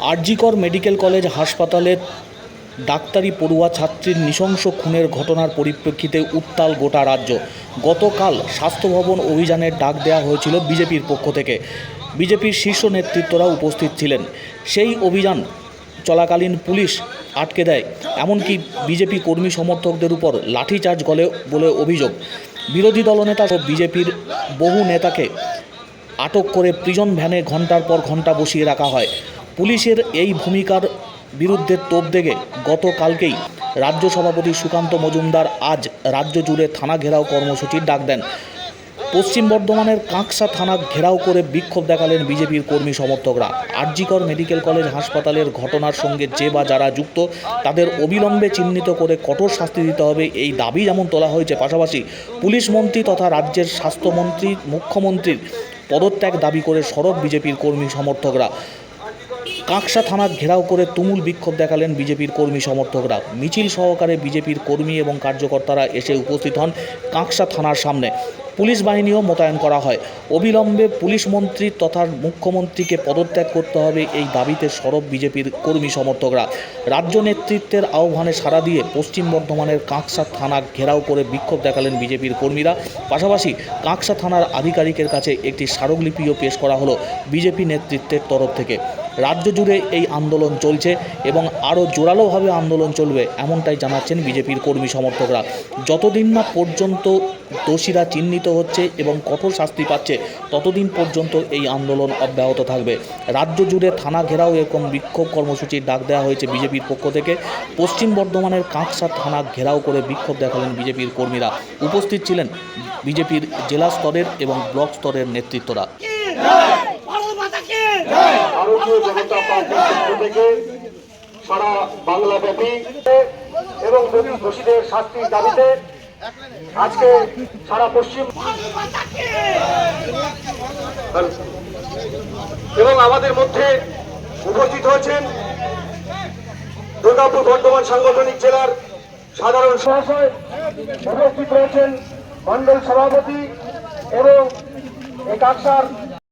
RG Kar medical college হাসপাতালের ডাক্তারি পড়ুয়া ছাত্রীর নৃশংস খুনের ঘটনার পরিপ্রেক্ষিতে উত্তাল গোটা রাজ্য। গতকাল স্বাস্থ্য ভবন অভিযানের ডাক দেওয়া হয়েছিল বিজেপির পক্ষ থেকে। বিজেপির শীর্ষ নেতৃত্বরা উপস্থিত ছিলেন। সেই অভিযান চলাকালীন পুলিশ আটকে দেয়, এমনকি বিজেপি কর্মী সমর্থকদের উপর লাঠিচার্জ গলে বলে অভিযোগ। বিরোধী দলনেতা ও বিজেপির বহু নেতাকে আটক করে প্রিজন ভ্যানে ঘণ্টার পর ঘণ্টা বসিয়ে রাখা হয়। পুলিশের এই ভূমিকার বিরুদ্ধে তোপ দেগে গতকালকেই রাজ্য সভাপতি সুকান্ত মজুমদার আজ রাজ্য জুড়ে থানা ঘেরাও কর্মসূচির ডাক দেন। পশ্চিম বর্ধমানের কাঁকসা থানা ঘেরাও করে বিক্ষোভ দেখালেন বিজেপির কর্মী সমর্থকরা। আরজিকর মেডিকেল কলেজ হাসপাতালের ঘটনার সঙ্গে যে বা যারা যুক্ত, তাদের অবিলম্বে চিহ্নিত করে কঠোর শাস্তি দিতে হবে এই দাবি যেমন তোলা হয়েছে। পাশাপাশি পুলিশ মন্ত্রী তথা রাজ্যের স্বাস্থ্যমন্ত্রী, মুখ্যমন্ত্রীর পদত্যাগ দাবি করে সরব বিজেপির কর্মী সমর্থকরা। কাঁকসা থানা ঘেরাও করে তুমুল বিক্ষোভ দেখালেন বিজেপির কর্মী সমর্থকরা। মিছিল সহকারে বিজেপির কর্মী এবং কার্যকর্তারা এসে উপস্থিত হন কাঁকসা থানার সামনে। পুলিশ বাহিনীও মোতায়েন করা হয়। অবিলম্বে পুলিশ মন্ত্রী তথা মুখ্যমন্ত্রীকে পদত্যাগ করতে হবে এই দাবিতে সরব বিজেপির কর্মী সমর্থকরা। রাজ্য নেতৃত্বের আহ্বানে সাড়া দিয়ে পশ্চিম বর্ধমানের কাঁকসা থানা ঘেরাও করে বিক্ষোভ দেখালেন বিজেপির কর্মীরা। পাশাপাশি কাঁকসা থানার আধিকারিকের কাছে একটি স্মারকলিপিও পেশ করা হলো বিজেপি নেতৃত্বের তরফ থেকে। রাজ্য জুড়ে এই আন্দোলন চলছে এবং আরও জোরালোভাবে আন্দোলন চলবে এমনটাই জানাচ্ছেন বিজেপির কর্মী সমর্থকরা। যতদিন না পর্যন্ত দোষীরা চিহ্নিত হচ্ছে এবং কঠোর শাস্তি পাচ্ছে। ততদিন পর্যন্ত এই আন্দোলন অব্যাহত থাকবে। রাজ্য জুড়ে থানা ঘেরাও এরকম বিক্ষোভ কর্মসূচির ডাক দেওয়া হয়েছে বিজেপির পক্ষ থেকে। পশ্চিম বর্ধমানের কাঁকসা থানা ঘেরাও করে বিক্ষোভ দেখালেন বিজেপির কর্মীরা। উপস্থিত ছিলেন বিজেপির জেলা স্তরের এবং ব্লক স্তরের নেতৃত্বরা। সারা বাংলাব্যাপী এবং দোষীদের শাস্তির দাবিতে আজকে সারা পশ্চিম এবং আমাদের মধ্যে উপস্থিত হয়েছেন দুর্গাপুর বর্ধমান সাংগঠনিক জেলার সাধারণ সহাশয় উপস্থিত রয়েছেন মন্ডল সভাপতি এবং একাকসার কাকসার